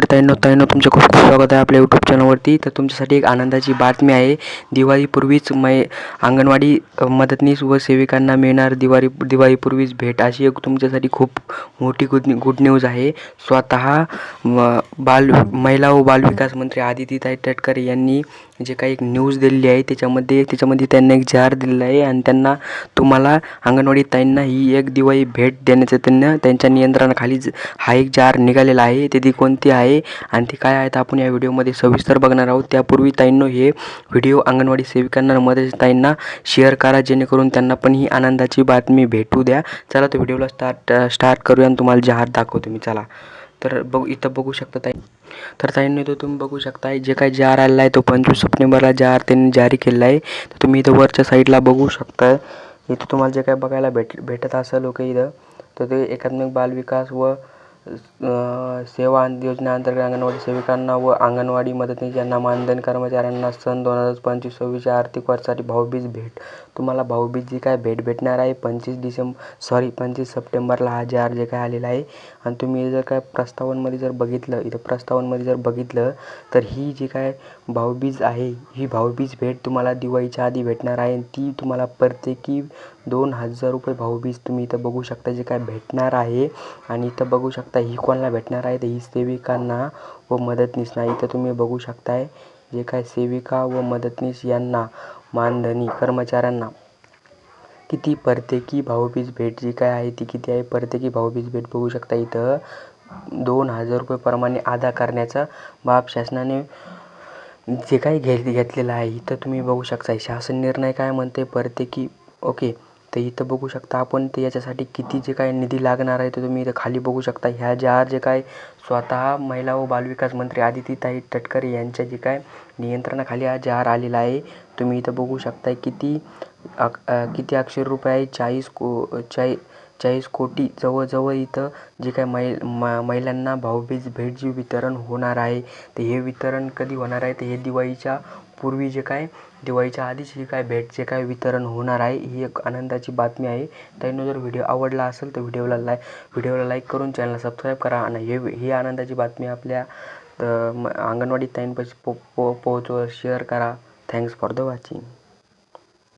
अंगणवाडी ताईंनो ताईंनो तुमचं खूप खूप स्वागत आहे आपल्या यूट्यूब चॅनलवरती तर तुमच्यासाठी एक आनंदाची बातमी आहे. दिवाळीपूर्वीच मै अंगणवाडी मदतनीस व सेविकांना मिळणार दिवाळी दिवाळीपूर्वीच भेट अशी एक तुमच्यासाठी खूप मोठी गुड गुड न्यूज आहे. स्वतः बाल महिला व बालविकास मंत्री आदितीताई तटकरे यांनी जे काही एक न्यूज दिलेली आहे त्याच्यामध्ये त्याच्यामध्ये त्यांना एक जार दिलेला आहे आणि त्यांना तुम्हाला अंगणवाडी ताईंना ही एक दिवाळी भेट देण्याचं त्यांना त्यांच्या नियंत्रणाखाली हा एक जार निघालेला आहे. ते ती कोणती आहे आणि ती काय आहे तर आपण या व्हिडिओमध्ये सविस्तर बघणार आहोत. त्यापूर्वी ताईंनो हे व्हिडिओ अंगणवाडी सेविकांना मदत ताईंना शेअर करा जेणेकरून त्यांना पण ही आनंदाची बातमी भेटू द्या. चला तो व्हिडिओला स्टार्ट स्टार्ट करूया आणि तुम्हाला जार दाखवतो मी. चला. तर बघू इथं बघू शकता ताई. तर ताईंनी तो तुम्ही बघू शकताय जे काही जार आलेला आहे तो पंचवीस सप्टेंबरला जार त्यांनी जारी केलेला आहे तर तुम्ही इथं वरच्या साईडला बघू शकता. इथं तुम्हाला जे काही बघायला भेट भेटत असेल लोक इथं तर ते एकात्मिक बालविकास व सेवा योजना अंतर्गत अंगणवाडी सेविकांना व अंगणवाडी मदतनीस यांना मानधन कर्मचाऱ्यांना सन दोन हजार पंचवीस सव्वीसच्या आर्थिक वर्षासाठी भाऊबीज भेट. तुम्हाला भाऊबीज जी काय भेट भेटणार आहे? पंचवीस डिसेंब सॉरी पंचवीस सप्टेंबरला हा जार जे काय आलेला आहे. आणि तुम्ही जर काय प्रस्तावांमध्ये जर बघितलं इथं प्रस्तावांमध्ये जर बघितलं तर ही जी काय भाऊबीज आहे ही भाऊबीज भेट तुम्हाला दिवाळीच्या आधी भेटणार आहे. आणि ती तुम्हाला प्रत्येकी दोन हजार रुपये भाऊबीज तुम्ही इथं बघू शकता जे काय भेटणार आहे. आणि इथं बघू शकता ही कोणाला भेटणार आहे तर ही सेविकांना व मदतनीसना इथं तुम्ही बघू शकताय. जे काय सेविका व मदतनीस यांना मानधनी कर्मचाऱ्यांना किती प्रत्येकी भाऊबीज भेट जी काय आहे ती किती आहे प्रत्येकी भाऊबीज भेट बघू शकता इथं. दोन हजार रुपयेप्रमाणे अदा करण्याचा बाब शासनाने जे काही घे घेतलेलं आहे इथं तुम्ही बघू शकता शासन निर्णय काय म्हणते प्रत्येकी ओके. तर इथं बघू शकता आपण ते याच्यासाठी किती जे काय निधी लागणार आहे ते तुम्ही इथं खाली बघू शकता. ह्या ज्या जे काय स्वतः महिला व बालविकास मंत्री आदितीताई तटकरे यांच्या जे काय नियंत्रणाखाली हा जहार आलेला आहे तुम्ही इथं बघू शकता किती अक अ, किती अक्षर रुपये आहे चाळीस को चाळी चाळीस कोटी जवळजवळ इथं जे काय मै म महिलांना भाऊबीज भेट जे वितरण होणार आहे ते हे वितरण कधी होणार आहे ते हे दिवाळीच्या पूर्वी जे काय दिवाळीच्या आधीच जे काय भेट जे काय वितरण होणार आहे ही एक आनंदाची बातमी आहे. त्यांना जर व्हिडिओ आवडला असेल तर व्हिडिओला लाईक व्हिडिओला लाईक करून चॅनलला सबस्क्राईब करा आणि हे ही आनंदाची बातमी आपल्या तर अंगणवाडी ताईंपाशी पो पो पोहोचवा शेअर करा. Thanks for the watching.